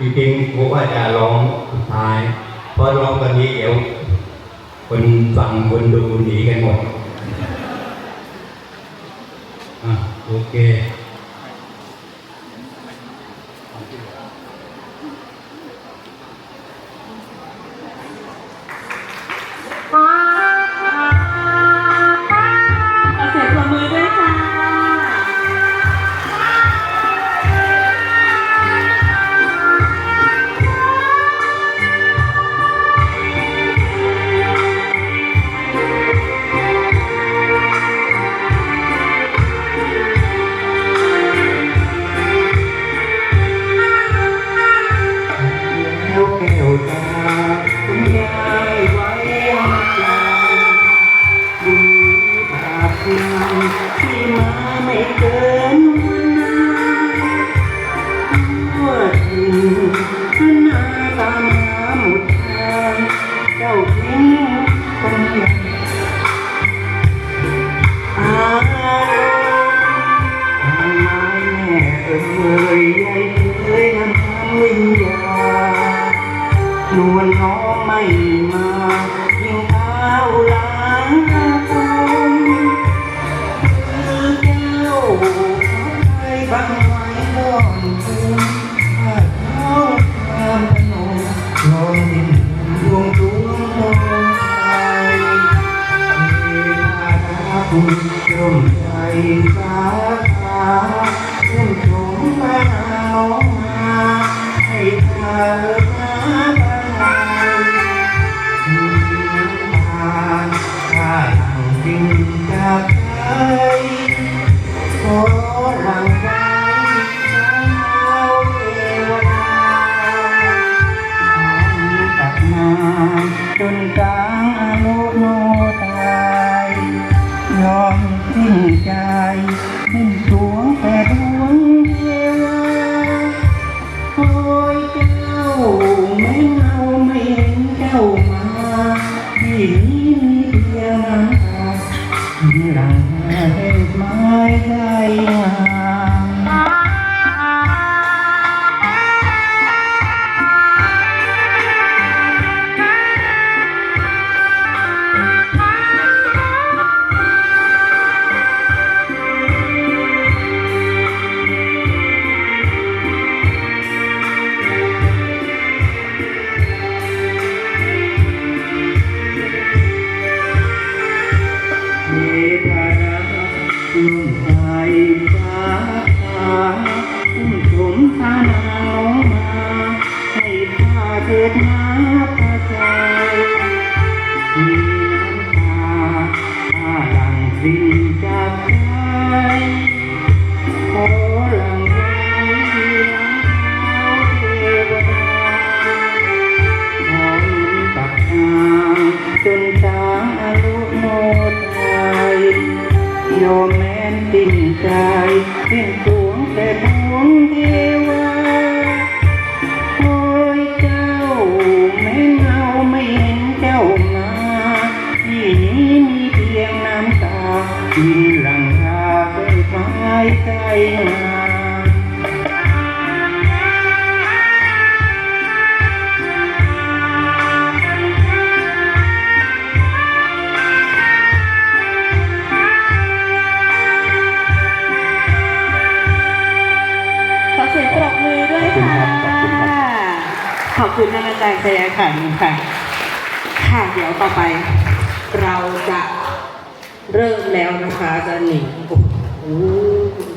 จริงๆผมว่าจะร้องสุดท้ายเพราะร้องตอนนี้เดี๋ยวคนฟังคนดูหนีกันหมดอะโอเค ที่รไม่ได้หา ดีจากใจขอรังไว้เทวดาขอตักนาจนตาลุโนทายยอมแม้นจริงใจเป็นตัว ขอเสียงปรบมือด้วยค่ะ ขอบคุณท่านอาจารย์ชยาขันค่ะ ค่ะ เดี๋ยวต่อไป เราจะเริ่มแล้วนะคะจารย์หนิง Ooh.